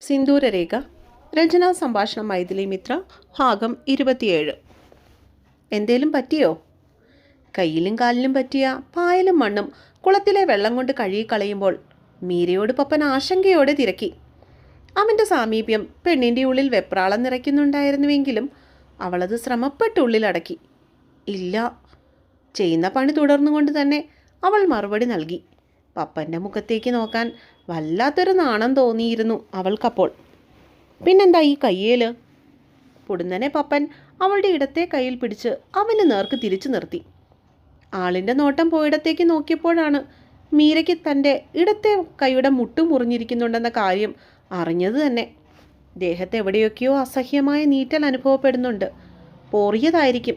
സിന്ദൂരരേഖ രചനാ സംഭാഷണം മൈഥിലി മിത്ര ഭാഗം ഇരുപത്തിയേഴ്. എന്തേലും പറ്റിയോ? കയ്യിലും കാലിലും പറ്റിയ പായലും മണ്ണും കുളത്തിലെ വെള്ളം കൊണ്ട് കഴുകിക്കളയുമ്പോൾ മീരയോട് പപ്പൻ ആശങ്കയോടെ തിരക്കി. അവന്റെ സാമീപ്യം പെണ്ണിന്റെ ഉള്ളിൽ വെപ്രാളം നിറയ്ക്കുന്നുണ്ടായിരുന്നുവെങ്കിലും അവളത് ശ്രമപ്പെട്ട് ഉള്ളിലടക്കി. ഇല്ല ചെയ്യുന്ന പണി തുടർന്നുകൊണ്ട് തന്നെ അവൾ മറുപടി നൽകി. പപ്പന്റെ മുഖത്തേക്ക് നോക്കാൻ വല്ലാത്തൊരു നാണം തോന്നിയിരുന്നു അവൾക്കപ്പോൾ. പിന്നെന്താ ഈ കയ്യേൽ പൊടുന്നനെ പപ്പൻ അവളുടെ ഇടത്തെ കയ്യിൽ പിടിച്ച് അവന് നേർക്ക് തിരിച്ചു നിർത്തി. ആളിന്റെ നോട്ടം പോയിടത്തേക്ക് നോക്കിയപ്പോഴാണ് മീരയ്ക്ക് തന്റെ ഇടത്തെ കൈയുടെ മുട്ടു മുറിഞ്ഞിരിക്കുന്നുണ്ടെന്ന കാര്യം അറിഞ്ഞത് തന്നെ. ദേഹത്ത് എവിടെയൊക്കെയോ അസഹ്യമായ നീറ്റൽ അനുഭവപ്പെടുന്നുണ്ട്. പോറിയതായിരിക്കും.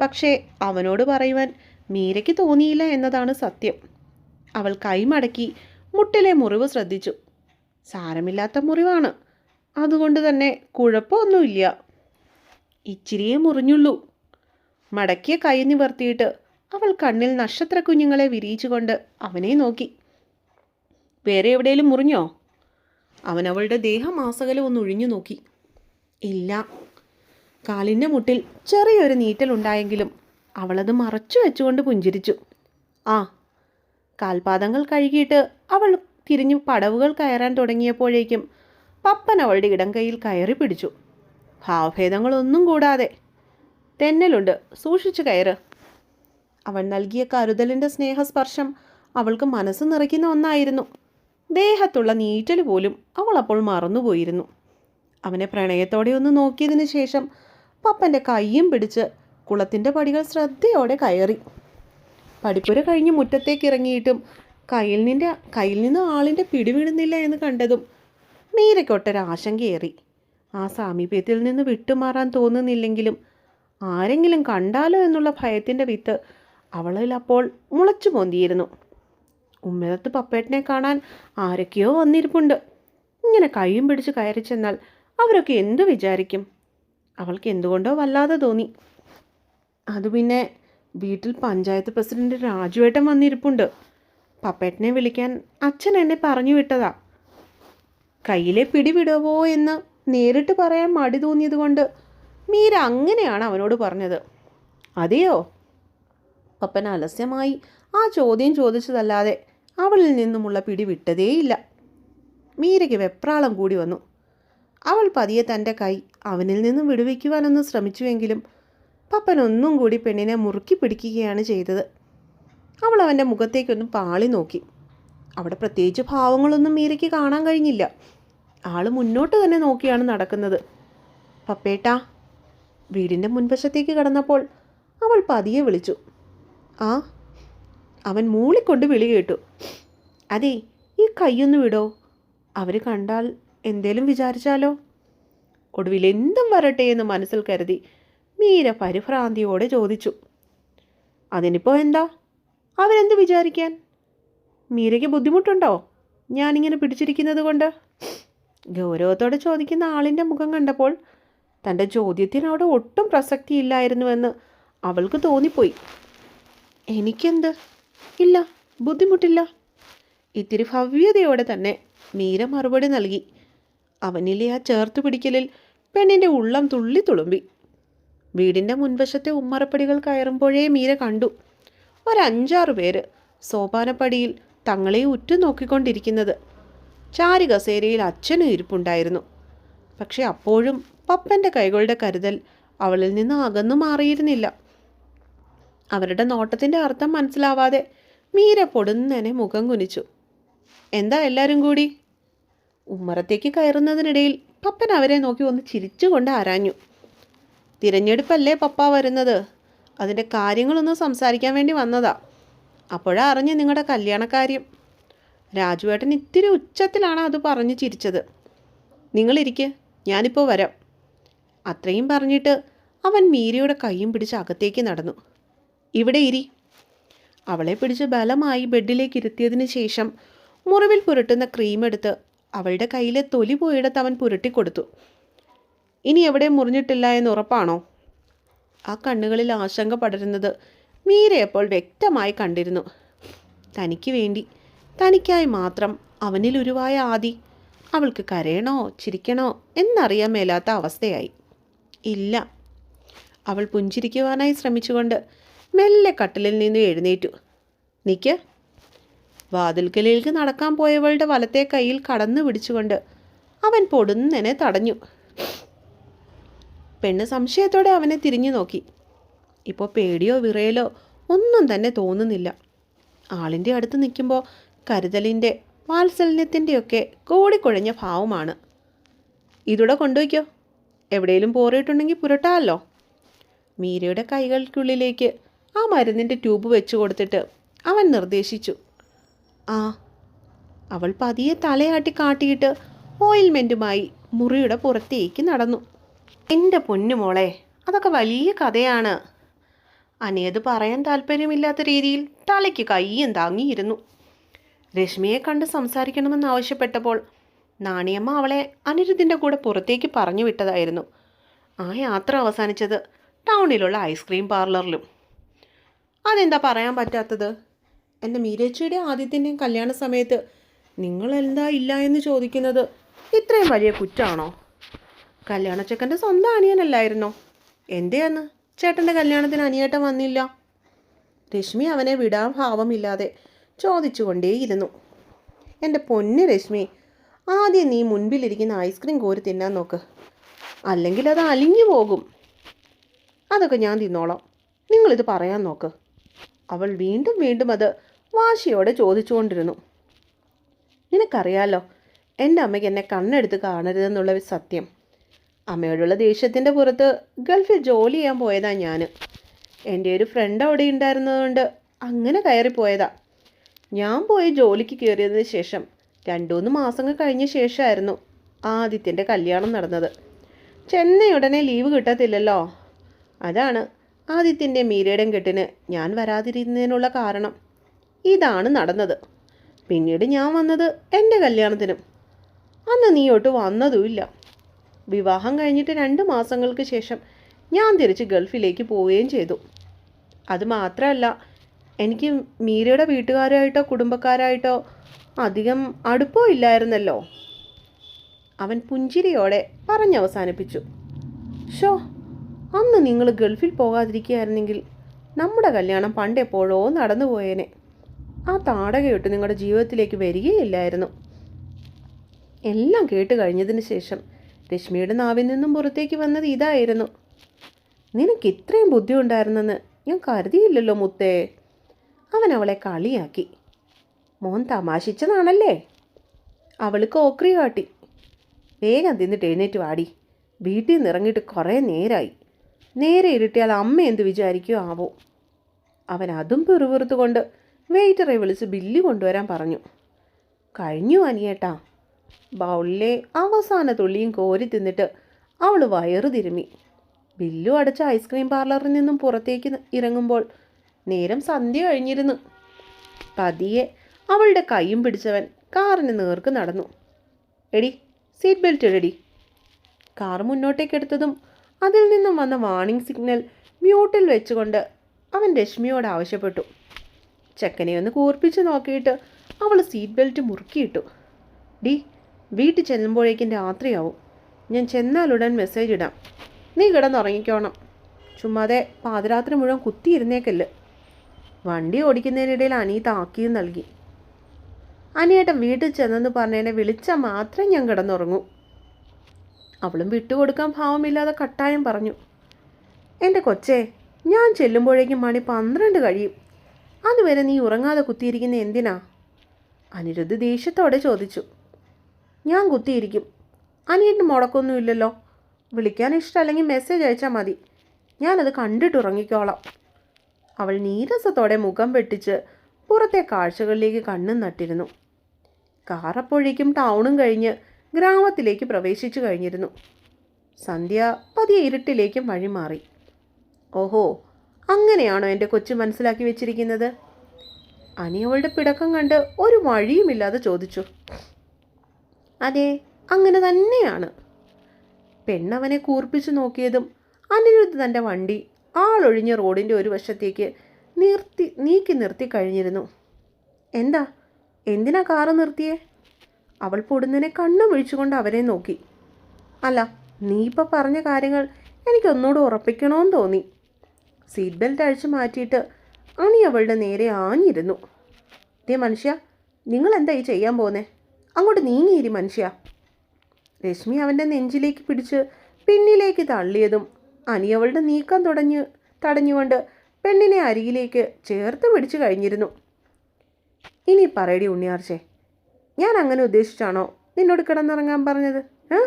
പക്ഷേ അവനോട് പറയുവാൻ മീരയ്ക്ക് തോന്നിയില്ല എന്നതാണ് സത്യം. അവൾ കൈമടക്കി മുട്ടിലെ മുറിവ് ശ്രദ്ധിച്ചു. സാരമില്ലാത്ത മുറിവാണ്. അതുകൊണ്ട് തന്നെ കുഴപ്പമൊന്നുമില്ല. ഇച്ചിരിയേ മുറിഞ്ഞുള്ളൂ. മടക്കിയ കൈ നിവർത്തിയിട്ട് അവൾ കണ്ണിൽ നക്ഷത്ര കുഞ്ഞുങ്ങളെ വിരിയിച്ചുകൊണ്ട് അവനെ നോക്കി. വേറെ എവിടെയെങ്കിലും മുറിഞ്ഞോ? അവൻ അവളുടെ ദേഹമാസകലം ഒന്ന് ഒഴിഞ്ഞു നോക്കി. ഇല്ല. കാലിന്റെ മുട്ടിൽ ചെറിയൊരു നീറ്റലുണ്ടായെങ്കിലും അവളത് മറച്ചു വെച്ചുകൊണ്ട് പുഞ്ചിരിച്ചു. ആ കാൽപാദങ്ങൾ കഴുകിയിട്ട് അവൾ തിരിഞ്ഞു പടവുകൾ കയറാൻ തുടങ്ങിയപ്പോഴേക്കും പപ്പൻ അവളുടെ ഇടം കൈയിൽ കയറി പിടിച്ചു. ഭാവഭേദങ്ങളൊന്നും കൂടാതെ. തെന്നലുണ്ട് സൂക്ഷിച്ചു കയറ്. അവൻ നൽകിയ കരുതലിന്റെ സ്നേഹസ്പർശം അവൾക്ക് മനസ്സ് നിറയ്ക്കുന്ന ഒന്നായിരുന്നു. ദേഹത്തുള്ള നീറ്റൽ പോലും അവൾ അപ്പോൾ മറന്നുപോയിരുന്നു. അവനെ പ്രണയത്തോടെ ഒന്ന് നോക്കിയതിന് ശേഷം പപ്പന്റെ കൈയും പിടിച്ച് കുളത്തിന്റെ പടികൾ ശ്രദ്ധയോടെ കയറി. പടിപ്പുര കഴിഞ്ഞ് മുറ്റത്തേക്ക് ഇറങ്ങിയിട്ടും കയ്യിൽ നിന്റെ കയ്യിൽ നിന്ന് ആളിന്റെ പിടിവിടുന്നില്ല എന്ന് കണ്ടതും മീരയ്ക്കൊട്ടൊരാശങ്കയേറി ആ സാമീപ്യത്തിൽ നിന്ന് വിട്ടുമാറാൻ തോന്നുന്നില്ലെങ്കിലും ആരെങ്കിലും കണ്ടാലോ എന്നുള്ള ഭയത്തിന്റെ വിത്ത് അവളിൽ അപ്പോൾ മുളച്ചു പൊന്തിയിരുന്നു. ഉമ്മരത്ത് പപ്പേട്ടനെ കാണാൻ ആരൊക്കെയോ വന്നിരിപ്പുണ്ട്. ഇങ്ങനെ കൈയും പിടിച്ച് കയറി ചെന്നാൽ അവരൊക്കെ എന്തു വിചാരിക്കും? അവൾക്ക് എന്തുകൊണ്ടോ വല്ലാതെ തോന്നി. അത് പിന്നെ വീട്ടിൽ പഞ്ചായത്ത് പ്രസിഡന്റ് രാജുവേട്ടൻ വന്നിരിപ്പുണ്ട്. പപ്പേട്ടനെ വിളിക്കാൻ അച്ഛൻ എന്നെ പറഞ്ഞു വിട്ടതാ. കയ്യിലെ പിടി വിടുവോ എന്ന് നേരിട്ട് പറയാൻ മടി തോന്നിയതുകൊണ്ട് മീര അങ്ങനെയാണ് അവനോട് പറഞ്ഞത്. അതെയോ? പപ്പൻ അലസ്യമായി ആ ചോദ്യം ചോദിച്ചതല്ലാതെ അവളിൽ നിന്നുമുള്ള പിടി വിട്ടതേയില്ല മീരയ്ക്ക് വെപ്രാളം കൂടി വന്നു. അവൾ പതിയെ തന്റെ കൈ അവനിൽ നിന്നും വിടുവിക്കുവാനൊന്ന് ശ്രമിച്ചുവെങ്കിലും പപ്പൻ ഒന്നും കൂടി പെണ്ണിനെ മുറുക്കി പിടിക്കുകയാണ് ചെയ്തത്. അവൾ അവന്റെ മുഖത്തേക്കൊന്ന് പാളി നോക്കി. അവിടെ പ്രത്യേകിച്ച് ഭാവങ്ങളൊന്നും മീരയ്ക്ക് കാണാൻ കഴിഞ്ഞില്ല. ആൾ മുന്നോട്ട് തന്നെ നോക്കിയാണ് നടക്കുന്നത്. പപ്പേട്ടാ വീടിന്റെ മുൻവശത്തേക്ക് കടന്നപ്പോൾ അവൾ പതിയെ വിളിച്ചു. ആ അവൻ മൂളിക്കൊണ്ട് വിളി കേട്ടു. അതെ ഈ കൈയൊന്ന് വിടോ. അവർ കണ്ടാൽ എന്തേലും വിചാരിച്ചാലോ? ഒടുവിൽ എന്തും വരട്ടെ എന്ന് മനസ്സിൽ കരുതി മീര പരിഭ്രാന്തിയോടെ ചോദിച്ചു. അതിനിപ്പോൾ എന്താ? അവരെന്ത് വിചാരിക്കാൻ? മീരയ്ക്ക് ബുദ്ധിമുട്ടുണ്ടോ? ഞാനിങ്ങനെ പിടിച്ചിരിക്കുന്നത് കൊണ്ട്? ഗൗരവത്തോടെ ചോദിക്കുന്ന ആളിന്റെ മുഖം കണ്ടപ്പോൾ തന്റെ ചോദ്യത്തിന് അവിടെ ഒട്ടും പ്രസക്തിയില്ലായിരുന്നുവെന്ന് അവൾക്ക് തോന്നിപ്പോയി. എനിക്കെന്ത്? ഇല്ല ബുദ്ധിമുട്ടില്ല. ഇത്തിരി ഭവ്യതയോടെ തന്നെ മീര മറുപടി നൽകി. അവനിലെ ആ ചേർത്ത് പിടിക്കലിൽ പെണ്ണിന്റെ ഉള്ളം തുള്ളി തുളുമ്പി. വീടിന്റെ മുൻവശത്തെ ഉമ്മറപ്പടികൾ കയറുമ്പോഴേ മീര കണ്ടു. ഒരഞ്ചാറ് പേര് സോപാനപ്പടിയിൽ തങ്ങളെ ഉറ്റുനോക്കിക്കൊണ്ടിരിക്കുന്നത് ചാരി കസേരയിൽ അച്ഛനും ഇരിപ്പുണ്ടായിരുന്നു. പക്ഷെ അപ്പോഴും പപ്പന്റെ കൈകളുടെ കരുതൽ അവളിൽ നിന്ന് അകന്നു മാറിയിരുന്നില്ല. അവരുടെ നോട്ടത്തിന്റെ അർത്ഥം മനസ്സിലാവാതെ മീര പൊടുന്നനെ മുഖം കുനിച്ചു. എന്താ എല്ലാവരും കൂടി? ഉമ്മറത്തേക്ക് കയറുന്നതിനിടയിൽ പപ്പൻ അവരെ നോക്കി ഒന്ന് ചിരിച്ചുകൊണ്ട് ആരാഞ്ഞു. തിരഞ്ഞെടുപ്പല്ലേ പപ്പ വരുന്നത്? അതിന്റെ കാര്യങ്ങളൊന്ന് സംസാരിക്കാൻ വേണ്ടി വന്നതാ. അപ്പോഴാ അറിഞ്ഞ് നിങ്ങളുടെ കല്യാണക്കാര്യം രാജുവേട്ടൻ ഇത്തിരി ഉച്ചത്തിലാണ് അത് പറഞ്ഞു ചിരിച്ചത്. നിങ്ങളിരിക്കെ ഞാനിപ്പോൾ വരാം. അത്രയും പറഞ്ഞിട്ട് അവൻ മീരയുടെ കൈയും പിടിച്ച് അകത്തേക്ക് നടന്നു. ഇവിടെ ഇരി. അവളെ പിടിച്ച് ബലമായി ബെഡിലേക്ക് ഇരുത്തിയതിന് ശേഷം മുറിവിൽ പുരട്ടുന്ന ക്രീം എടുത്ത് അവളുടെ കയ്യിലെ തൊലി പോയിടത്ത് അവൻ പുരട്ടിക്കൊടുത്തു. ഇനി എവിടെ മുറിഞ്ഞിട്ടില്ല എന്ന് ഉറപ്പാണോ? ആ കണ്ണുകളിൽ ആശങ്ക പടരുന്നത് മീരയപ്പോൾ വ്യക്തമായി കണ്ടിരുന്നു. തനിക്ക് വേണ്ടി തനിക്കായി മാത്രം അവനിൽ ഉരുവായ ആദി. അവൾക്ക് കരയണോ ചിരിക്കണോ എന്നറിയാൻ മേലാത്ത അവസ്ഥയായി. ഇല്ല. അവൾ പുഞ്ചിരിക്കുവാനായി ശ്രമിച്ചുകൊണ്ട് മെല്ലെ കട്ടിലിൽ നിന്ന് എഴുന്നേറ്റു. നിക്ക്. വാതിൽക്കലേക്ക് നടക്കാൻ പോയവളുടെ വലത്തെ കൈയിൽ കടന്നു പിടിച്ചുകൊണ്ട് അവൻ പൊടുന്നനെ തടഞ്ഞു. പെണ്ണ് സംശയത്തോടെ അവനെ തിരിഞ്ഞു നോക്കി. ഇപ്പോൾ പേടിയോ വിറയലോ ഒന്നും തന്നെ തോന്നുന്നില്ല. ആളിന്റെ അടുത്ത് നിൽക്കുമ്പോൾ കരുതലിന്റെ വാത്സല്യത്തിന്റെയൊക്കെ കോടിക്കുഴഞ്ഞ ഭാവമാണ്. ഇതൂടെ കൊണ്ടുവയ്ക്കോ എവിടെയെങ്കിലും പോറിയിട്ടുണ്ടെങ്കിൽ പുരട്ടാമല്ലോ മീരയുടെ കൈകൾക്കുള്ളിലേക്ക് ആ മരുന്നിന്റെ ട്യൂബ് വെച്ച് കൊടുത്തിട്ട് അവൻ നിർദ്ദേശിച്ചു. ആ അവൾ പതിയെ തലയാട്ടി കാട്ടിയിട്ട് ഓയിൽമെന്റുമായി മുറിയുടെ പുറത്തേക്ക് നടന്നു. എന്റെ പൊന്നുമോളെ അതൊക്കെ വലിയ കഥയാണ്. അനിയത് പറയാൻ താല്പര്യമില്ലാത്ത രീതിയിൽ തലയ്ക്ക് കയ്യും താങ്ങിയിരുന്നു. രശ്മിയെ കണ്ട് സംസാരിക്കണമെന്ന് ആവശ്യപ്പെട്ടപ്പോൾ നാണിയമ്മ അവളെ അനിരുദ്ധിന്റെ കൂടെ പുറത്തേക്ക് പറഞ്ഞു വിട്ടതായിരുന്നു. ആ യാത്ര അവസാനിച്ചത് ടൗണിലുള്ള ഐസ്ക്രീം പാർലറിലും. അതെന്താ പറയാൻ പറ്റാത്തത്? എന്റെ മീരേച്ചിയുടെ ആദ്യത്തിന്റെയും കല്യാണ സമയത്ത് നിങ്ങളെന്താ ഇല്ല എന്ന് ചോദിക്കുന്നത് ഇത്രയും വലിയ കുറ്റാണോ? കല്യാണച്ചക്കന്റെ സ്വന്തം അനിയനല്ലായിരുന്നോ? എന്തേന്ന് ചേട്ടന്റെ കല്യാണത്തിന് അനിയേട്ടൻ വന്നില്ല. രശ്മി അവനെ വിടാൻ ഭാവമില്ലാതെ ചോദിച്ചുകൊണ്ടേയിരുന്നു. എന്റെ പൊന്ന് രശ്മി ആദ്യം നീ മുൻപിലിരിക്കുന്ന ഐസ്ക്രീം കോരി തിന്നാൻ നോക്ക്. അല്ലെങ്കിൽ അത് അലിഞ്ഞു പോകും. അതൊക്കെ ഞാൻ തിന്നോളാം. നിങ്ങളിത് പറയാൻ നോക്ക്. അവൾ വീണ്ടും വീണ്ടും അത് വാശിയോടെ ചോദിച്ചുകൊണ്ടിരുന്നു. നിനക്കറിയാലോ എന്റെ അമ്മയ്ക്ക് എന്നെ കണ്ണെടുത്ത് കാണരുതെന്നുള്ള സത്യം. അമ്മയോടുള്ള ദേഷ്യത്തിന്റെ പുറത്ത് ഗൾഫിൽ ജോലി ചെയ്യാൻ പോയതാ ഞാൻ എന്റെ ഒരു ഫ്രണ്ട് അവിടെ ഉണ്ടായിരുന്നതുകൊണ്ട് അങ്ങനെ കയറിപ്പോയതാ. ഞാൻ പോയി ജോലിക്ക് കയറിയതിന് ശേഷം രണ്ടുമൂന്ന് മാസങ്ങൾ കഴിഞ്ഞ ശേഷമായിരുന്നു ആദിത്യന്റെ കല്യാണം നടന്നത്. ചെന്നൈ ഉടനെ ലീവ് കിട്ടത്തില്ലല്ലോ. അതാണ് ആദിത്യന്റെ മീരയുടെയും കെട്ടിന് ഞാൻ വരാതിരുന്നതിനുള്ള കാരണം. ഇതാണ് നടന്നത്. പിന്നീട് ഞാൻ വന്നത് എന്റെ കല്യാണത്തിനും. അന്ന് നീ ഒട്ട് വന്നതുമില്ല. വിവാഹം കഴിഞ്ഞിട്ട് രണ്ട് മാസങ്ങൾക്ക് ശേഷം ഞാൻ തിരിച്ച് ഗൾഫിലേക്ക് പോവുകയും ചെയ്തു. അത് മാത്രമല്ല എനിക്ക് മീരയുടെ വീട്ടുകാരായിട്ടോ കുടുംബക്കാരായിട്ടോ അധികം അടുപ്പോ ഇല്ലായിരുന്നല്ലോ. അവൻ പുഞ്ചിരിയോടെ പറഞ്ഞവസാനിപ്പിച്ചു. ഷോ അന്ന് നിങ്ങൾ ഗൾഫിൽ പോകാതിരിക്കുകയായിരുന്നെങ്കിൽ നമ്മുടെ കല്യാണം പണ്ടെപ്പോഴോ നടന്നുപോയേനെ ആ താടകയൊട്ട് നിങ്ങളുടെ ജീവിതത്തിലേക്ക് വരികയില്ലായിരുന്നു. എല്ലാം കേട്ട് കഴിഞ്ഞതിന് ശേഷം രശ്മിയുടെ നാവിൽ നിന്നും പുറത്തേക്ക് വന്നത് ഇതായിരുന്നു. നിനക്ക് ഇത്രയും ബുദ്ധി ഉണ്ടായിരുന്നെന്ന് ഞാൻ കരുതിയില്ലല്ലോ മുത്തേ അവൻ അവളെ കളിയാക്കി. മോൻ തമാശിച്ചതാണല്ലേ? അവൾ കോക്രി കാട്ടി. വേഗം തിന്നിട്ട് എഴുന്നേറ്റ് വാടി. വീട്ടിൽ നിന്ന് ഇറങ്ങിയിട്ട് കുറേ നേരായി. നേരെ ഇരുട്ടിയാൽ അമ്മ എന്ത് വിചാരിക്കുമോ ആവോ അവൻ അതും പിറുപിറുത്തുകൊണ്ട് വെയിറ്ററെ വിളിച്ച് ബില്ല് കൊണ്ടുവരാൻ പറഞ്ഞു. കഴിഞ്ഞു അനിയേട്ടാ. ബൗളിലെ അവസാന തുള്ളിയും കോരി തിന്നിട്ട് അവൾ വയറു തിരുമ്മി ബില്ലു അടച്ച ഐസ്ക്രീം പാർലറിൽ നിന്നും പുറത്തേക്ക് ഇറങ്ങുമ്പോൾ നേരം സന്ധ്യ കഴിഞ്ഞിരുന്നു. പതിയെ അവളുടെ കൈയും പിടിച്ചവൻ കാറിന് നേർക്ക് നടന്നു. എടി സീറ്റ് ബെൽറ്റ് ഇടടി. കാർ മുന്നോട്ടേക്കെടുത്തതും അതിൽ നിന്നും വന്ന വാണിംഗ് സിഗ്നൽ മ്യൂട്ടിൽ വെച്ചുകൊണ്ട് അവൻ രശ്മിയോട് ആവശ്യപ്പെട്ടു. ചെക്കനെ ഒന്ന് കൂർപ്പിച്ച് നോക്കിയിട്ട് അവൾ സീറ്റ് ബെൽറ്റ് മുറുക്കിയിട്ടു. ഡി വീട്ടിൽ ചെല്ലുമ്പോഴേക്കും രാത്രിയാവും. ഞാൻ ചെന്നാലുടൻ മെസ്സേജ് ഇടാം. നീ കിടന്നുറങ്ങിക്കോണം. ചുമ്മാതെ പാതിരാത്രി മുഴുവൻ കുത്തിയിരുന്നേക്കല്ല്. വണ്ടി ഓടിക്കുന്നതിനിടയിൽ അനീത ആക്കിയും നൽകി. അനിയേട്ടൻ വീട്ടിൽ ചെന്നെന്ന് പറഞ്ഞതിനെ വിളിച്ചാൽ മാത്രം ഞാൻ കിടന്നുറങ്ങൂ. അവളും വിട്ടുകൊടുക്കാൻ ഭാവമില്ലാതെ കട്ടായം പറഞ്ഞു. എന്റെ കൊച്ചേ ഞാൻ ചെല്ലുമ്പോഴേക്കും മണി പന്ത്രണ്ട് കഴിയും. അതുവരെ നീ ഉറങ്ങാതെ കുത്തിയിരിക്കുന്ന എന്തിനാ? അനിരുദ്ധ് ദേഷ്യത്തോടെ ചോദിച്ചു. ഞാൻ കുത്തിയിരിക്കും. അനിയന് മുടക്കൊന്നുമില്ലല്ലോ വിളിക്കാൻ ഇഷ്ടമല്ലെങ്കിൽ മെസ്സേജ് അയച്ചാൽ മതി. ഞാനത് കണ്ടിട്ട് ഉറങ്ങിക്കോളാം അവൾ നീരസത്തോടെ മുഖം വെട്ടിച്ച് പുറത്തെ കാഴ്ചകളിലേക്ക് കണ്ണും നട്ടിരുന്നു. കാറപ്പോഴേക്കും ടൗണും കഴിഞ്ഞ് ഗ്രാമത്തിലേക്ക് പ്രവേശിച്ചു കഴിഞ്ഞിരുന്നു. സന്ധ്യ പതിയെ ഇരുട്ടിലേക്കും വഴിമാറി ഓഹോ അങ്ങനെയാണോ എന്റെ കൊച്ചു മനസ്സിലാക്കി വെച്ചിരിക്കുന്നത്? അനിയവളുടെ പിടക്കം കണ്ട് ഒരു വഴിയുമില്ലാതെ ചോദിച്ചു. അതെ അങ്ങനെ തന്നെയാണ്. പെണ്ണവനെ കൂർപ്പിച്ചു നോക്കിയതും അനിരുദ്ധ് തന്റെ വണ്ടി ആളൊഴിഞ്ഞ റോഡിന്റെ ഒരു വശത്തേക്ക് നിർത്തി നീക്കി നിർത്തി കഴിഞ്ഞിരുന്നു. എന്താ? എന്തിനാ കാറ് നിർത്തിയേ? അവൾ പൊടുന്നതിനെ കണ്ണും വിളിച്ചുകൊണ്ട് അവരെ നോക്കി. അല്ല നീ ഇപ്പോൾ പറഞ്ഞ കാര്യങ്ങൾ എനിക്കൊന്നുകൂടെ ഉറപ്പിക്കണമെന്ന് തോന്നി. സീറ്റ് ബെൽറ്റ് അഴിച്ചു മാറ്റിയിട്ട് അണി അവളുടെ നേരെ ആഞ്ഞിരുന്നു. ദേ മനുഷ്യ നിങ്ങൾ ഈ ചെയ്യാൻ പോന്നേ അങ്ങോട്ട് നീങ്ങിയിരി മനുഷ്യ. രശ്മി അവന്റെ നെഞ്ചിലേക്ക് പിടിച്ച് പിന്നിലേക്ക് തള്ളിയതും അനി അവളുടെ നീക്കം തുടഞ്ഞു തടഞ്ഞുകൊണ്ട് പെണ്ണിനെ അരികിലേക്ക് ചേർത്ത് പിടിച്ചു കഴിഞ്ഞിരുന്നു. ഇനി പറയടി ഉണ്ണിയാർച്ചേ ഞാൻ അങ്ങനെ ഉദ്ദേശിച്ചാണോ നിന്നോട് കിടന്നിറങ്ങാൻ പറഞ്ഞത്? ഏ?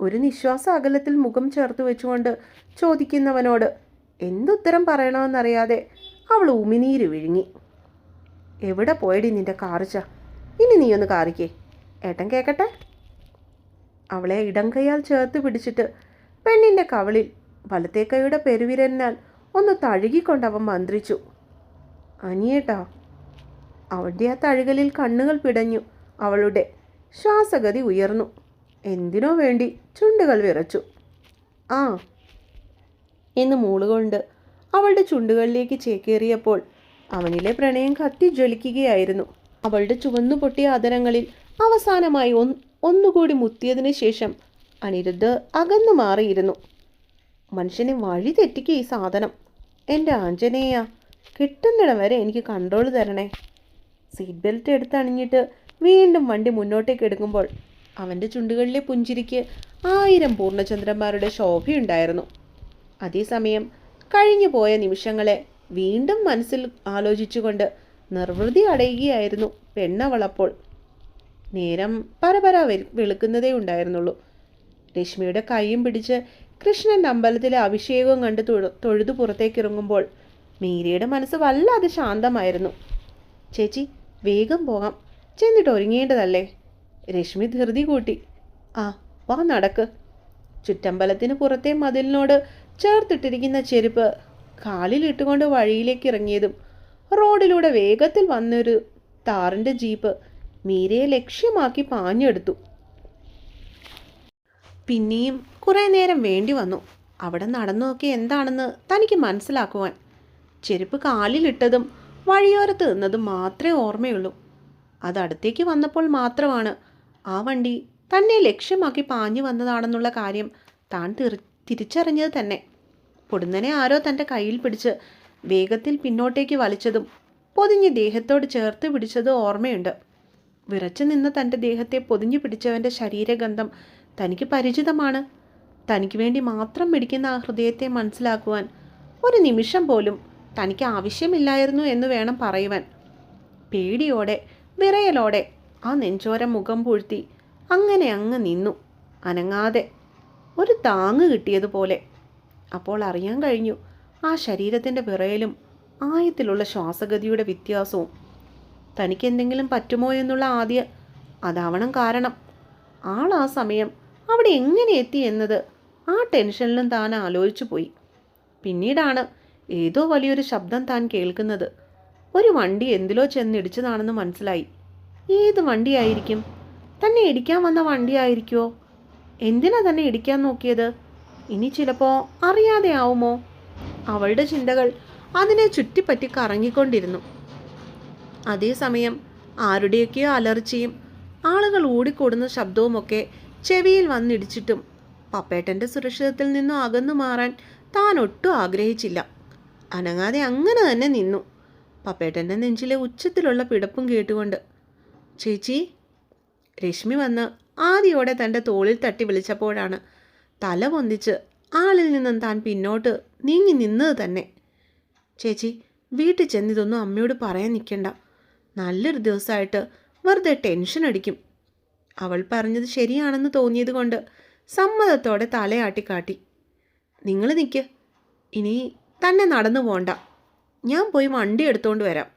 ഒരു നിശ്വാസ അകലത്തിൽ മുഖം ചേർത്ത് വെച്ചുകൊണ്ട് ചോദിക്കുന്നവനോട് എന്തുത്തരം പറയണമെന്നറിയാതെ അവൾ ഉമിനീര് വിഴുങ്ങി. എവിടെ പോയടി നിന്റെ കാറിച്ച? ഇനി നീ ഒന്ന് കാറിക്കേ. ഏട്ടൻ കേക്കട്ടെ? അവളെ ഇടം കൈയാൽ ചേർത്ത് പിടിച്ചിട്ട് പെണ്ണിന്റെ കവളിൽ വലത്തെ കൈയുടെ പെരുവിരലിനാൽ ഒന്ന് തഴുകിക്കൊണ്ട് അവൻ മന്ത്രിച്ചു. അനിയേട്ടാ അവളുടെ ആ തഴുകലിൽ കണ്ണുകൾ പിടഞ്ഞു അവളുടെ ശ്വാസഗതി ഉയർന്നു. എന്തിനോ വേണ്ടി ചുണ്ടുകൾ വിറച്ചു. ആ എന്ന് മൂളുകൊണ്ട് അവളുടെ ചുണ്ടുകളിലേക്ക് ചേക്കേറിയപ്പോൾ അവനിലെ പ്രണയം കത്തി ജ്വലിക്കുകയായിരുന്നു അവളുടെ ചുവന്നു പൊട്ടിയ ആദരങ്ങളിൽ അവസാനമായി ഒന്ന് ഒന്നുകൂടി മുത്തിയതിന് ശേഷം അനിരുദ്ധ് അകന്നു മാറിയിരുന്നു. മനുഷ്യനെ വഴി തെറ്റിക്കുക ഈ സാധനം. എന്റെ ആഞ്ജനേയ കിട്ടുന്നിടം വരെ എനിക്ക് കൺട്രോൾ തരണേ. സീറ്റ് ബെൽറ്റ് എടുത്തണിഞ്ഞിട്ട് വീണ്ടും വണ്ടി മുന്നോട്ടേക്ക് എടുക്കുമ്പോൾ അവന്റെ ചുണ്ടുകളിലെ പുഞ്ചിരിക്ക് ആയിരം പൂർണചന്ദ്രന്മാരുടെ ശോഭയുണ്ടായിരുന്നു അതേസമയം കഴിഞ്ഞു പോയ നിമിഷങ്ങളെ വീണ്ടും മനസ്സിൽ ആലോചിച്ചുകൊണ്ട് നിർവൃതി അടയുകയായിരുന്നു പെണ്ണവളപ്പോൾ. നേരം പരപര വെളുക്കുന്നതേ ഉണ്ടായിരുന്നുള്ളൂ. രശ്മിയുടെ കൈയും പിടിച്ച് കൃഷ്ണന്റെ അമ്പലത്തിലെ അഭിഷേകവും കണ്ട് തൊഴു- തൊഴുതു പുറത്തേക്ക് ഇറങ്ങുമ്പോൾ മീരയുടെ മനസ്സ് വല്ലാതെ ശാന്തമായിരുന്നു. ചേച്ചി വേഗം പോകാം. ചെന്നിട്ട് ഒരുങ്ങേണ്ടതല്ലേ? രശ്മി ധൃതി കൂട്ടി. ആ വാ നടക്ക്. ചുറ്റമ്പലത്തിന് പുറത്തെ മതിലിനോട് ചേർത്തിട്ടിരിക്കുന്ന ചെരുപ്പ് കാലിലിട്ടുകൊണ്ട് വഴിയിലേക്ക് ഇറങ്ങിയതും റോഡിലൂടെ വേഗത്തിൽ വന്നൊരു താറിന്റെ ജീപ്പ് മീരയെ ലക്ഷ്യമാക്കി പാഞ്ഞെടുത്തു. പിന്നെയും കുറേ നേരം വേണ്ടി വന്നു. അവിടെ നടന്നു നോക്കി എന്താണെന്ന് തനിക്ക് മനസ്സിലാക്കുവാൻ. ചെരുപ്പ് കാലിലിട്ടതും വഴിയോരത്ത് നിന്നതും മാത്രമേ ഓർമ്മയുള്ളൂ. അത് അടുത്തേക്ക് വന്നപ്പോൾ മാത്രമാണ് ആ വണ്ടി തന്നെ ലക്ഷ്യമാക്കി പാഞ്ഞു വന്നതാണെന്നുള്ള കാര്യം താൻ തിരി തിരിച്ചറിഞ്ഞത് തന്നെ. പൊടുന്നനെ ആരോ തന്റെ കയ്യിൽ പിടിച്ച് വേഗത്തിൽ പിന്നോട്ടേക്ക് വലിച്ചതും പൊതിഞ്ഞ് ദേഹത്തോട് ചേർത്ത് പിടിച്ചതും ഓർമ്മയുണ്ട്. വിറച്ചു നിന്ന തന്റെ ദേഹത്തെ പൊതിഞ്ഞു പിടിച്ചവന്റെ ശരീരഗന്ധം തനിക്ക് പരിചിതമാണ്. തനിക്ക് വേണ്ടി മാത്രം പിടിക്കുന്ന ആ ഹൃദയത്തെ മനസ്സിലാക്കുവാൻ ഒരു നിമിഷം പോലും തനിക്ക് ആവശ്യമില്ലായിരുന്നു എന്ന് വേണം പറയുവാൻ. പേടിയോടെ വിറയലോടെ ആ നെഞ്ചോര മുഖം പൂഴ്ത്തി അങ്ങനെ അങ്ങ് നിന്നു. അനങ്ങാതെ ഒരു താങ്ങ് കിട്ടിയതുപോലെ. അപ്പോൾ അറിയാൻ കഴിഞ്ഞു ആ ശരീരത്തിന്റെ വിറയലും ആയത്തിലുള്ള ശ്വാസഗതിയുടെ വ്യത്യാസവും തനിക്ക് എന്തെങ്കിലും പറ്റുമോ എന്നുള്ള ആദ്യ അതാവണം കാരണം. ആൾ ആ സമയം അവിടെ എങ്ങനെ എത്തി എന്നത് ആ ടെൻഷനിലും താൻ ആലോചിച്ചു പോയി. പിന്നീടാണ് ഏതോ വലിയൊരു ശബ്ദം താൻ കേൾക്കുന്നത്. ഒരു വണ്ടി എന്തിലോ ചെന്നിടിച്ചതാണെന്ന് മനസ്സിലായി. ഏത് വണ്ടിയായിരിക്കും? തന്നെ ഇടിക്കാൻ വന്ന വണ്ടിയായിരിക്കുമോ എന്തിനാ തന്നെ ഇടിക്കാൻ നോക്കിയത്? ഇനി ചിലപ്പോൾ അറിയാതെ ആവുമോ അവളുടെ ചിന്തകൾ അതിനെ ചുറ്റിപ്പറ്റി കറങ്ങിക്കൊണ്ടിരുന്നു. അതേസമയം ആരുടെയൊക്കെയോ അലർച്ചയും ആളുകൾ ഓടിക്കൂടുന്ന ശബ്ദവുമൊക്കെ ചെവിയിൽ വന്നിടിച്ചിട്ടും പപ്പേട്ടന്റെ സുരക്ഷിതത്തിൽ നിന്നും അകന്നു മാറാൻ താൻ ഒട്ടും ആഗ്രഹിച്ചില്ല. അനങ്ങാതെ അങ്ങനെ തന്നെ നിന്നു. പപ്പേട്ടന്റെ നെഞ്ചിലെ ഉച്ചത്തിലുള്ള പിടപ്പും കേട്ടുകൊണ്ട് ചേച്ചി രശ്മി വന്ന് ആദ്യോടെ തന്റെ തോളിൽ തട്ടി വിളിച്ചപ്പോഴാണ് തല പൊന്തിച്ച് ആളിൽ നിന്നും താൻ പിന്നോട്ട് നീങ്ങി നിന്നത് തന്നെ. ചേച്ചി വീട്ടിൽ ചെന്നിതൊന്നും അമ്മയോട് പറയാൻ നിൽക്കണ്ട. നല്ലൊരു ദിവസമായിട്ട് വെറുതെ ടെൻഷൻ അടിക്കും. അവൾ പറഞ്ഞത് ശരിയാണെന്ന് തോന്നിയത് കൊണ്ട് സമ്മതത്തോടെ തലയാട്ടിക്കാട്ടി നിങ്ങൾ നിൽക്ക് ഇനി തന്നെ നടന്നു പോണ്ട. ഞാൻ പോയി വണ്ടി എടുത്തുകൊണ്ട് വരാം.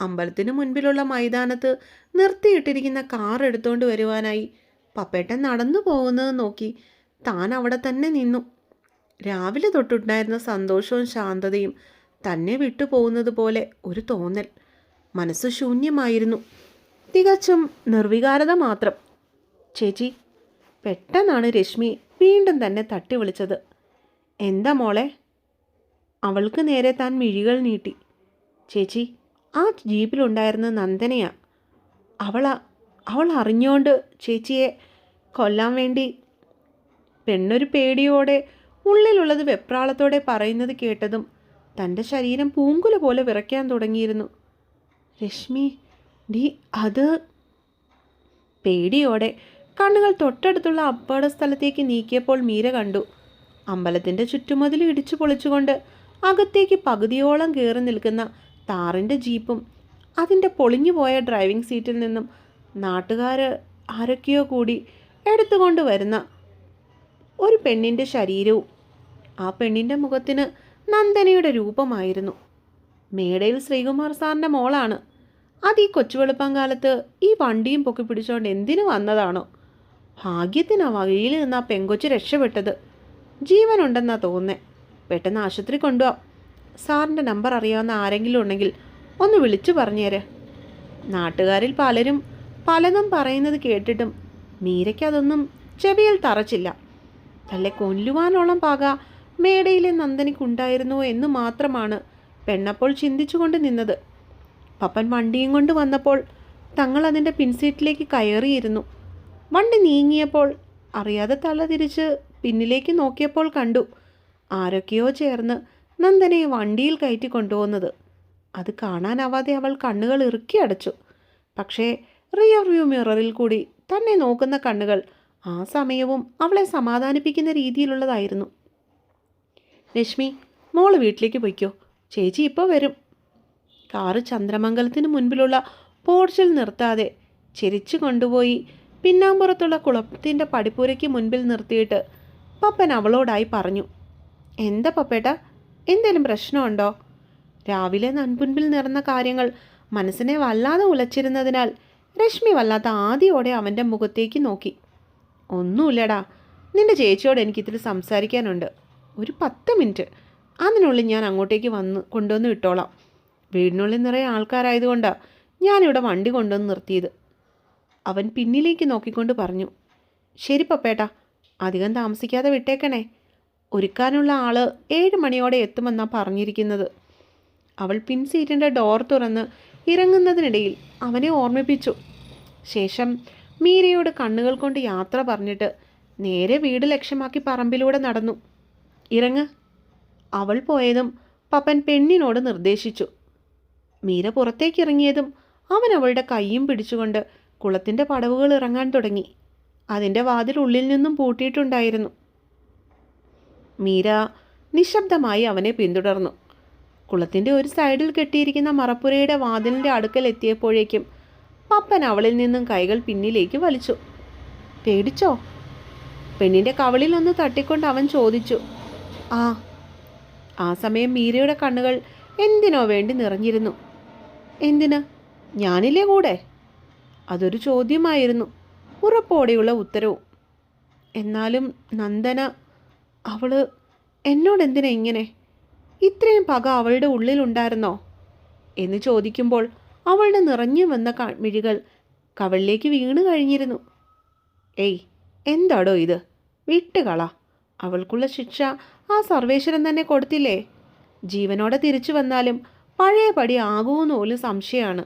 അമ്പലത്തിന് മുൻപിലുള്ള മൈതാനത്ത് നിർത്തിയിട്ടിരിക്കുന്ന കാർ എടുത്തുകൊണ്ട് വരുവാനായി പപ്പേട്ടൻ നടന്നു പോകുന്നത് നോക്കി താൻ അവിടെ തന്നെ നിന്നു. രാവിലെ തൊട്ടുണ്ടായിരുന്ന സന്തോഷവും ശാന്തതയും തന്നെ വിട്ടുപോകുന്നത് പോലെ ഒരു തോന്നൽ. മനസ്സ് ശൂന്യമായിരുന്നു. തികച്ചും നിർവികാരത മാത്രം. ചേച്ചി പെട്ടെന്നാണ് രശ്മി വീണ്ടും തന്നെ തട്ടി വിളിച്ചത് എന്താ മോളെ? അവൾക്ക് നേരെ താൻ മിഴികൾ നീട്ടി. ചേച്ചി ആ ജീപ്പിലുണ്ടായിരുന്ന നന്ദനയാ. അവളാ അവൾ അറിഞ്ഞുകൊണ്ട് ചേച്ചിയെ കൊല്ലാൻ വേണ്ടി പെണ്ണൊരു പേടിയോടെ ഉള്ളിലുള്ളത് വെപ്രാളത്തോടെ പറയുന്നത് കേട്ടതും തന്റെ ശരീരം പൂങ്കുല പോലെ വിറയ്ക്കാൻ തുടങ്ങിയിരുന്നു. രശ്മി ഡി അത് പേടിയോടെ കണ്ണുകൾ തൊട്ടടുത്തുള്ള അപ്പാട സ്ഥലത്തേക്ക് നീക്കിയപ്പോൾ മീര കണ്ടു. അമ്പലത്തിന്റെ ചുറ്റുമതിൽ ഇടിച്ചു പൊളിച്ചുകൊണ്ട് അകത്തേക്ക് പകുതിയോളം കയറി നിൽക്കുന്ന താറിന്റെ ജീപ്പും അതിന്റെ പൊളിഞ്ഞുപോയ ഡ്രൈവിംഗ് സീറ്റിൽ നിന്നും നാട്ടുകാർ ആരൊക്കെയോ കൂടി എടുത്തുകൊണ്ട് വരുന്ന ഒരു പെണ്ണിന്റെ ശരീരവും ആ പെണ്ണിന്റെ മുഖത്തിന് നന്ദനയുടെ രൂപമായിരുന്നു. മേടയിൽ ശ്രീകുമാർ സാറിന്റെ മോളാണ്. അത് ഈ കൊച്ചുവെളുപ്പം കാലത്ത് ഈ വണ്ടിയും പൊക്കി പിടിച്ചുകൊണ്ട് എന്തിനു വന്നതാണോ? ഭാഗ്യത്തിനാ വഴിയിൽ നിന്ന് ആ പെങ്കൊച്ച് രക്ഷപ്പെട്ടത്. ജീവനുണ്ടെന്നാ തോന്നേ. പെട്ടെന്ന് ആശുപത്രി കൊണ്ടുപോവാം സാറിന്റെ നമ്പർ അറിയാവുന്ന ആരെങ്കിലും ഉണ്ടെങ്കിൽ ഒന്ന് വിളിച്ചു പറഞ്ഞേരെ. നാട്ടുകാരിൽ പലരും പലതും പറയുന്നത് കേട്ടിട്ടും മീരയ്ക്ക് അതൊന്നും ചെവിയിൽ തറച്ചില്ല. തല്ലെ കൊല്ലുവാനോളം പാക മേടയിലെ നന്ദനിക്കുണ്ടായിരുന്നോ എന്ന് മാത്രമാണ് പെണ്ണപ്പോൾ ചിന്തിച്ചുകൊണ്ട് നിന്നത്. പപ്പൻ വണ്ടിയും കൊണ്ട് വന്നപ്പോൾ തങ്ങൾ അതിന്റെ പിൻസീറ്റിലേക്ക് കയറിയിരുന്നു. വണ്ടി നീങ്ങിയപ്പോൾ അറിയാതെ തല തിരിച്ച് പിന്നിലേക്ക് നോക്കിയപ്പോൾ കണ്ടു ആരൊക്കെയോ ചേർന്ന് നന്ദനെ വണ്ടിയിൽ കയറ്റി കൊണ്ടുപോകുന്നത്. അത് കാണാനാവാതെ അവൾ കണ്ണുകൾ ഇറുക്കി അടച്ചു. പക്ഷേ റിയർ വ്യൂ മിററിൽ കൂടി തന്നെ നോക്കുന്ന കണ്ണുകൾ ആ സമയവും അവളെ സമാധാനിപ്പിക്കുന്ന രീതിയിലുള്ളതായിരുന്നു. രശ്മി മോൾ വീട്ടിലേക്ക് പൊയ്ക്കോ. ചേച്ചി ഇപ്പോൾ വരും. കാറ് ചന്ദ്രമംഗലത്തിന് മുൻപിലുള്ള പോർച്ചിൽ നിർത്താതെ ചിരിച്ചു കൊണ്ടുപോയി പിന്നാമ്പുറത്തുള്ള കുളത്തിന്റെ പടിപ്പുരയ്ക്ക് മുൻപിൽ നിർത്തിയിട്ട് പപ്പൻ അവളോടായി പറഞ്ഞു എന്താ പപ്പേട്ട എന്തേലും പ്രശ്നമുണ്ടോ? രാവിലെ നൻപുൻപിൽ നിറന്ന കാര്യങ്ങൾ മനസ്സിനെ വല്ലാതെ ഉലച്ചിരുന്നതിനാൽ രശ്മി വല്ലാത്ത ആദ്യോടെ അവന്റെ മുഖത്തേക്ക് നോക്കി ഒന്നുമില്ലടാ നിന്റെ ചേച്ചിയോട് എനിക്ക് ഇത്തിരി സംസാരിക്കാനുണ്ട്. ഒരു പത്ത് മിനിറ്റ്. അതിനുള്ളിൽ ഞാൻ അങ്ങോട്ടേക്ക് വന്ന് കൊണ്ടുവന്ന് വിട്ടോളാം. വീടിനുള്ളിൽ നിറയെ ആൾക്കാരായതുകൊണ്ടാണ് ഞാനിവിടെ വണ്ടി കൊണ്ടുവന്ന് നിർത്തിയത്. അവൻ പിന്നിലേക്ക് നോക്കിക്കൊണ്ട് പറഞ്ഞു ശരി പപ്പേട്ടാ അധികം താമസിക്കാതെ വിട്ടേക്കണേ. ഒരുക്കാനുള്ള ആൾ ഏഴ് മണിയോടെ എത്തുമെന്നാണ് പറഞ്ഞിരിക്കുന്നത്. അവൾ പിൻ സീറ്റിന്റെ ഡോർ തുറന്ന് ഇറങ്ങുന്നതിനിടയിൽ അവനെ ഓർമ്മിപ്പിച്ചു. ശേഷം മീരയോട് കണ്ണുകൾ കൊണ്ട് യാത്ര പറഞ്ഞിട്ട് നേരെ വീട് ലക്ഷ്യമാക്കി പറമ്പിലൂടെ നടന്നു. ഇറങ്ങ്. അവൾ പോയതും പപ്പൻ പെണ്ണിനോട് നിർദ്ദേശിച്ചു. മീര പുറത്തേക്കിറങ്ങിയതും അവൻ അവളുടെ കൈയും പിടിച്ചുകൊണ്ട് കുളത്തിന്റെ പടവുകൾ ഇറങ്ങാൻ തുടങ്ങി. അതിന്റെ വാതിൽ ഉള്ളിൽ നിന്നും പൂട്ടിയിട്ടുണ്ടായിരുന്നു. മീര നിശബ്ദമായി അവനെ പിന്തുടർന്നു. കുളത്തിന്റെ ഒരു സൈഡിൽ കെട്ടിയിരിക്കുന്ന മറപ്പുരയുടെ വാതിലിന്റെ അടുക്കൽ എത്തിയപ്പോഴേക്കും പപ്പൻ അവളിൽ നിന്നും കൈകൾ പിന്നിലേക്ക് വലിച്ചു. പേടിച്ചോ? പെണ്ണിന്റെ കവളിൽ ഒന്ന് തട്ടിക്കൊണ്ട് അവൻ ചോദിച്ചു. ആ. ആ സമയം മീരയുടെ കണ്ണുകൾ എന്തിനോ വേണ്ടി നിറഞ്ഞിരുന്നു. എന്തിന്? ഞാനില്ലേ കൂടെ? അതൊരു ചോദ്യമായിരുന്നു. ഉറപ്പോടെയുള്ള ഉത്തരവും. എന്നാലും നന്ദന അവൾ എന്നോടെന്തിനാ ഇങ്ങനെ? ഇത്രയും പക അവളുടെ ഉള്ളിലുണ്ടായിരുന്നോ? എന്ന് ചോദിക്കുമ്പോൾ അവളുടെ നിറഞ്ഞു വന്ന മിഴികൾ കവളിലേക്ക് വീണു കഴിഞ്ഞിരുന്നു. ഏയ് എന്താടോ ഇത്? വിട്ടുകള. അവൾക്കുള്ള ശിക്ഷ ആ സർവേശ്വരൻ തന്നെ കൊടുത്തില്ലേ? ജീവനോടെ തിരിച്ചു വന്നാലും പഴയ പടി ആകുമെന്ന് പോലും സംശയമാണ്.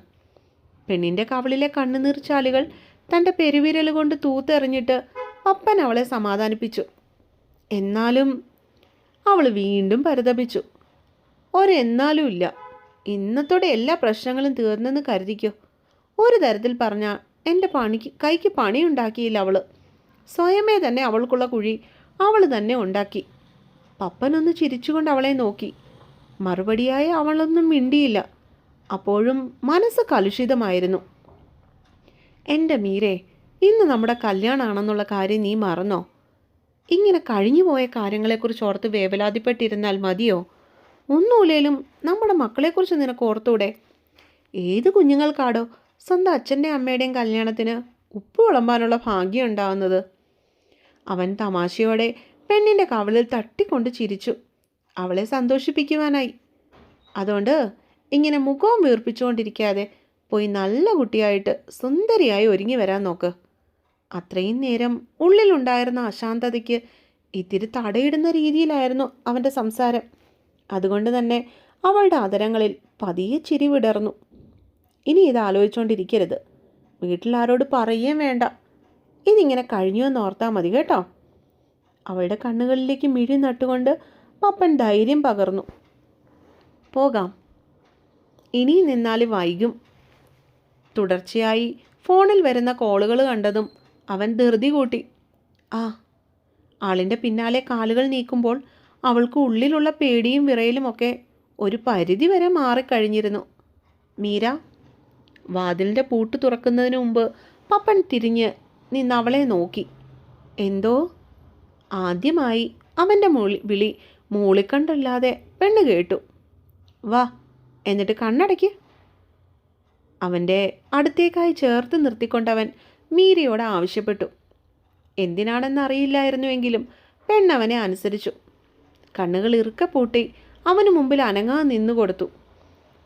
പെണ്ണിന്റെ കവളിലെ കണ്ണുനീർച്ചാലുകൾ തന്റെ പെരുവിരൽ കൊണ്ട് തൂത്തെറിഞ്ഞിട്ട് പപ്പൻ അവളെ സമാധാനിപ്പിച്ചു. എന്നാലും അവൾ വീണ്ടും പരിതപിച്ചു. ഒരെന്നാലും ഇല്ല. ഇന്നത്തോടെ എല്ലാ പ്രശ്നങ്ങളും തീർന്നെന്ന് കരുതിക്കോ. ഒരു തരത്തിൽ പറഞ്ഞാൽ എന്റെ പണിക്ക് കൈക്ക് പണിയുണ്ടാക്കിയില്ല അവൾ സ്വയമേ തന്നെ അവൾക്കുള്ള കുഴി അവൾ തന്നെ ഉണ്ടാക്കി. പപ്പനൊന്ന് ചിരിച്ചുകൊണ്ട് അവളെ നോക്കി. മറുപടിയായി അവളൊന്നും മിണ്ടിയില്ല. അപ്പോഴും മനസ്സ് കലുഷിതമായിരുന്നു. എന്റെ മീരെ ഇന്ന് നമ്മുടെ കല്യാണമാണെന്നുള്ള കാര്യം നീ മറന്നോ? ഇങ്ങനെ കഴിഞ്ഞുപോയ കാര്യങ്ങളെക്കുറിച്ച് ഓർത്ത് വേവലാതിപ്പെട്ടിരുന്നാൽ മതിയോ? ഒന്നുമില്ലേലും നമ്മുടെ മക്കളെക്കുറിച്ച് നിനക്ക് ഓർത്തൂടെ? ഏത് കുഞ്ഞുങ്ങൾക്കാടോ സ്വന്തം അച്ഛന്റെ അമ്മയുടെയും കല്യാണത്തിന് ഉപ്പ് വിളമ്പാനുള്ള ഭാഗ്യം ഉണ്ടാവുന്നത്? അവൻ തമാശയോടെ പെണ്ണിന്റെ കവളിൽ തട്ടിക്കൊണ്ട് ചിരിച്ചു. അവളെ സന്തോഷിപ്പിക്കുവാനായി. അതുകൊണ്ട് ഇങ്ങനെ മുഖവും വീർപ്പിച്ചുകൊണ്ടിരിക്കാതെ പോയി നല്ല കുട്ടിയായിട്ട് സുന്ദരിയായി ഒരുങ്ങി വരാൻ നോക്ക്. അത്രയും നേരം ഉള്ളിലുണ്ടായിരുന്ന അശാന്തതയ്ക്ക് ഇത്തിരി തടയിടുന്ന രീതിയിലായിരുന്നു അവന്റെ സംസാരം. അതുകൊണ്ട് തന്നെ അവളുടെ അതരങ്ങളിൽ പതിയെ ചിരി വിടർന്നു. ഇനി ഇത് ആലോചിച്ചുകൊണ്ടിരിക്കരുത് വീട്ടിലാരോട് പറയുകയും വേണ്ട. ഇതിങ്ങനെ കഴിഞ്ഞു എന്ന് ഓർത്താൽ മതി കേട്ടോ. അവളുടെ കണ്ണുകളിലേക്ക് മിഴി നട്ടുകൊണ്ട് പപ്പൻ ധൈര്യം പകർന്നു. പോകാം. ഇനി നിന്നാൽ വൈകും. തുടർച്ചയായി ഫോണിൽ വരുന്ന കോളുകൾ കണ്ടതും അവൻ ധൃതി കൂട്ടി. ആ. ആളിന്റെ പിന്നാലെ കാലുകൾ നീക്കുമ്പോൾ അവൾക്ക് ഉള്ളിലുള്ള പേടിയും വിറയലുമൊക്കെ ഒരു പരിധി വരെ മാറിക്കഴിഞ്ഞിരുന്നു. മീര വാതിലിന്റെ പൂട്ട് തുറക്കുന്നതിന് മുമ്പ് പപ്പൻ തിരിഞ്ഞ് നിന്ന് അവളെ നോക്കി. എന്തോ? ആദ്യമായി അവന്റെ മൂളി വിളി മൂളിക്കണ്ടല്ലാതെ പെണ്ണ് കേട്ടു. വാ എന്നിട്ട് കണ്ണടയ്ക്ക് അവന്റെ അടുത്തേക്കായി ചേർത്ത് നിർത്തിക്കൊണ്ടവൻ മീരയോട് ആവശ്യപ്പെട്ടു. എന്തിനാണെന്ന് അറിയില്ലായിരുന്നുവെങ്കിലും പെണ്ണവനെ അനുസരിച്ചു. കണ്ണുകൾ ഇറുക്ക പൂട്ടി അവന് മുമ്പിൽ അനങ്ങാൻ നിന്നു കൊടുത്തു.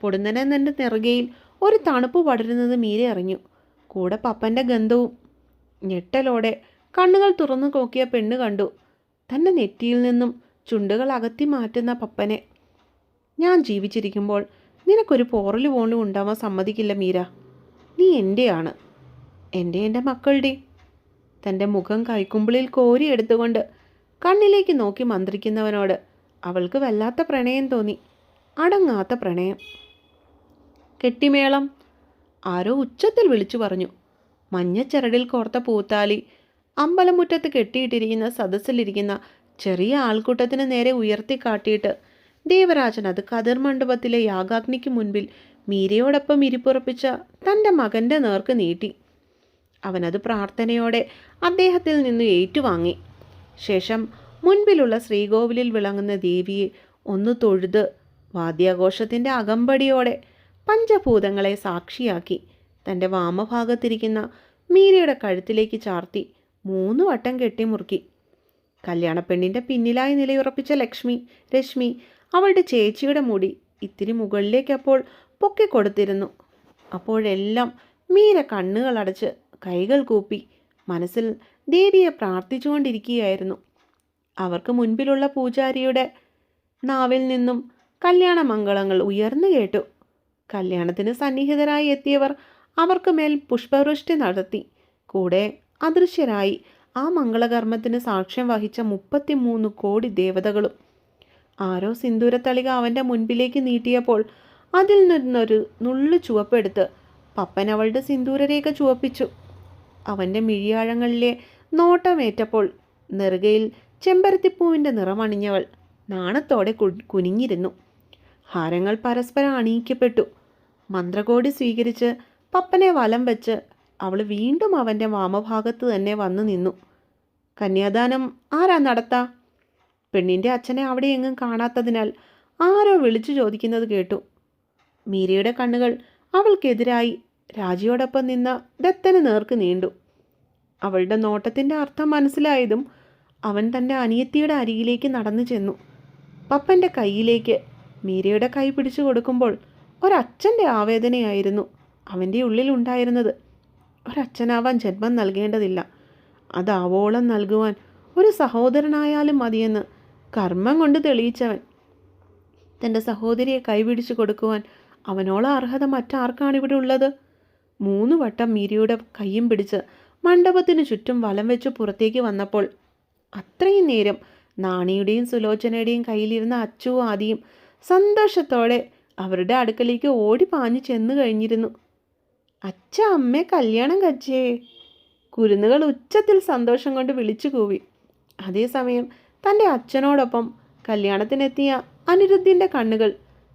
പൊടുന്നനെ നിന്റെ നെറുകയിൽ ഒരു തണുപ്പ് പടരുന്നത് മീര അറിഞ്ഞു. കൂടെ പപ്പന്റെ ഗന്ധവും ഞെട്ടലോടെ കണ്ണുകൾ തുറന്നു നോക്കിയ പെണ്ണ് കണ്ടു. തന്റെ നെറ്റിയിൽ നിന്നും ചുണ്ടുകൾ അകത്തി മാറ്റുന്ന പപ്പനെ. ഞാൻ ജീവിച്ചിരിക്കുമ്പോൾ നിനക്കൊരു പോറൽ പോലും ഉണ്ടാവാൻ സമ്മതിക്കില്ല മീര. നീ എന്റെയാണ് എന്റെ എന്റെ മക്കളുടെ. തന്റെ മുഖം കൈക്കുമ്പിളിൽ കോരി എടുത്തുകൊണ്ട് കണ്ണിലേക്ക് നോക്കി മന്ത്രിക്കുന്നവനോട് അവൾക്ക് വല്ലാത്ത പ്രണയം തോന്നി. അടങ്ങാത്ത പ്രണയം. കെട്ടിമേളം ആരോ ഉച്ചത്തിൽ വിളിച്ചു പറഞ്ഞു. മഞ്ഞച്ചരടിൽ കോർത്ത പൂത്താലി അമ്പലമുറ്റത്ത് കെട്ടിയിട്ടിരിക്കുന്ന സദസ്സിലിരിക്കുന്ന ചെറിയ ആൾക്കൂട്ടത്തിന് നേരെ ഉയർത്തി കാട്ടിയിട്ട് ദേവരാജൻ അത് കതിർ മണ്ഡപത്തിലെ യാഗാഗ്നിക്ക് മുൻപിൽ മീരയോടൊപ്പം ഇരിപ്പുറപ്പിച്ച തന്റെ മകന്റെ നേർക്ക് നീട്ടി. അവനത് പ്രാർത്ഥനയോടെ അദ്ദേഹത്തിൽ നിന്ന് ഏറ്റുവാങ്ങി. ശേഷം മുൻപിലുള്ള ശ്രീകോവിലിൽ വിളങ്ങുന്ന ദേവിയെ ഒന്ന് തൊഴുത് വാദ്യാഘോഷത്തിന്റെ അകമ്പടിയോടെ പഞ്ചഭൂതങ്ങളെ സാക്ഷിയാക്കി തന്റെ വാമഭാഗത്തിരിക്കുന്ന മീരയുടെ കഴുത്തിലേക്ക് ചാർത്തി മൂന്ന് വട്ടം കെട്ടിമുറുക്കി കല്യാണപ്പെണ്ണിന്റെ പിന്നിലായി നിലയുറപ്പിച്ച ലക്ഷ്മി രശ്മി അവളുടെ ചേച്ചിയുടെ മുടി ഇത്തിരി മുകളിലേക്കപ്പോൾ പൊക്കിക്കൊടുത്തിരുന്നു. അപ്പോഴെല്ലാം മീര കണ്ണുകളടച്ച് കൈകൾ കൂപ്പി മനസ്സിൽ ദേവിയെ പ്രാർത്ഥിച്ചുകൊണ്ടിരിക്കുകയായിരുന്നു. അവർക്ക് മുൻപിലുള്ള പൂജാരിയുടെ നാവിൽ നിന്നും കല്യാണ മംഗളങ്ങൾ ഉയർന്നു കേട്ടു. കല്യാണത്തിന് സന്നിഹിതരായി എത്തിയവർ അവർക്ക് മേൽ പുഷ്പവൃഷ്ടി നടത്തി. കൂടെ അദൃശ്യരായി. ആ മംഗളകർമ്മത്തിന് സാക്ഷ്യം വഹിച്ച മുപ്പത്തിമൂന്ന് കോടി ദേവതകളും. ആരോ സിന്ദൂരത്തളിക അവന്റെ മുൻപിലേക്ക് നീട്ടിയപ്പോൾ അതിൽ നിന്നൊരു നുള്ളു ചുവപ്പെടുത്ത് പപ്പൻ അവളുടെ സിന്ദൂരരേഖ ചുവപ്പിച്ചു. അവന്റെ മിഴിയാഴങ്ങളിലെ നോട്ടമേറ്റപ്പോൾ നെറുകയിൽ ചെമ്പരത്തിപ്പൂവിന്റെ നിറമണിഞ്ഞവൾ നാണത്തോടെ കുനിഞ്ഞിരുന്നു. ഹാരങ്ങൾ പരസ്പരം അണിയിക്കപ്പെട്ടു. മന്ത്രകോടി സ്വീകരിച്ച് പപ്പനെ വലം വെച്ച് അവൾ വീണ്ടും അവന്റെ വാമഭാഗത്ത് തന്നെ വന്നു നിന്നു. കന്യാദാനം ആരാ നടത്താ? പെണ്ണിന്റെ അച്ഛനെ അവിടെ എങ്ങും കാണാത്തതിനാൽ ആരോ വിളിച്ചു ചോദിക്കുന്നത് കേട്ടു. മീരയുടെ കണ്ണുകൾ അവൾക്കെതിരായി രാജിയോടൊപ്പം നിന്ന ദത്തന് നേർക്ക് നീണ്ടു. അവളുടെ നോട്ടത്തിന്റെ അർത്ഥം മനസ്സിലായതും അവൻ തന്റെ അനിയത്തിയുടെ അരികിലേക്ക് നടന്നു ചെന്നു. പപ്പന്റെ കയ്യിലേക്ക് മീരയുടെ കൈ പിടിച്ചു കൊടുക്കുമ്പോൾ ഒരച്ഛന്റെ ആവേദനയായിരുന്നു അവന്റെ ഉള്ളിൽ ഉണ്ടായിരുന്നത്. ഒരച്ഛനാവാൻ ജന്മം നൽകേണ്ടതില്ല. അതാവോളം നൽകുവാൻ ഒരു സഹോദരനായാലും മതിയെന്ന് കർമ്മം കൊണ്ട് തെളിയിച്ചവൻ. തന്റെ സഹോദരിയെ കൈപിടിച്ചു കൊടുക്കുവാൻ അവനോളം അർഹത മറ്റാർക്കാണ് ഇവിടെ ഉള്ളത്? മൂന്ന് വട്ടം മീരിയുടെ കൈയും പിടിച്ച് മണ്ഡപത്തിനു ചുറ്റും വലം വെച്ച് പുറത്തേക്ക് വന്നപ്പോൾ അത്രയും നേരം നാണിയുടെയും സുലോചനയുടെയും കയ്യിലിരുന്ന അച്ചു ആദിയും സന്തോഷത്തോടെ അവരുടെ അടുക്കലേക്ക് ഓടി പാഞ്ഞു ചെന്നു കഴിഞ്ഞിരുന്നു. അച്ഛ അമ്മയെ കല്യാണം കച്ചേ കുരുന്നുകൾ ഉച്ചത്തിൽ സന്തോഷം കൊണ്ട് വിളിച്ചു കൂവി. അതേസമയം തന്റെ അച്ഛനോടൊപ്പം കല്യാണത്തിനെത്തിയ അനിരുദ്ധിന്റെ കണ്ണുകൾ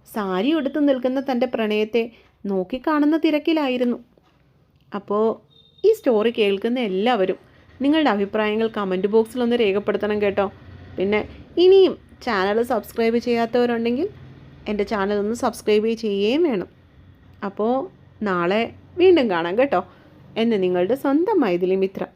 സാരി ഉടുത്തു നിൽക്കുന്ന തന്റെ പ്രണയത്തെ നോക്കിക്കാണുന്ന തിരക്കിലായിരുന്നു. അപ്പോൾ ഈ സ്റ്റോറി കേൾക്കുന്ന എല്ലാവരും നിങ്ങളുടെ അഭിപ്രായങ്ങൾ കമന്റ് ബോക്സിൽ ഒന്ന് രേഖപ്പെടുത്തണം കേട്ടോ. പിന്നെ ഇനിയും ചാനൽ സബ്സ്ക്രൈബ് ചെയ്യാത്തവരുണ്ടെങ്കിൽ എന്റെ ചാനൽ ഒന്ന് സബ്സ്ക്രൈബ് ചെയ്യുകയും വേണം. അപ്പോൾ നാളെ വീണ്ടും കാണാം കേട്ടോ. എന്ന് നിങ്ങളുടെ സ്വന്തം മൈഥിലി മിത്ര.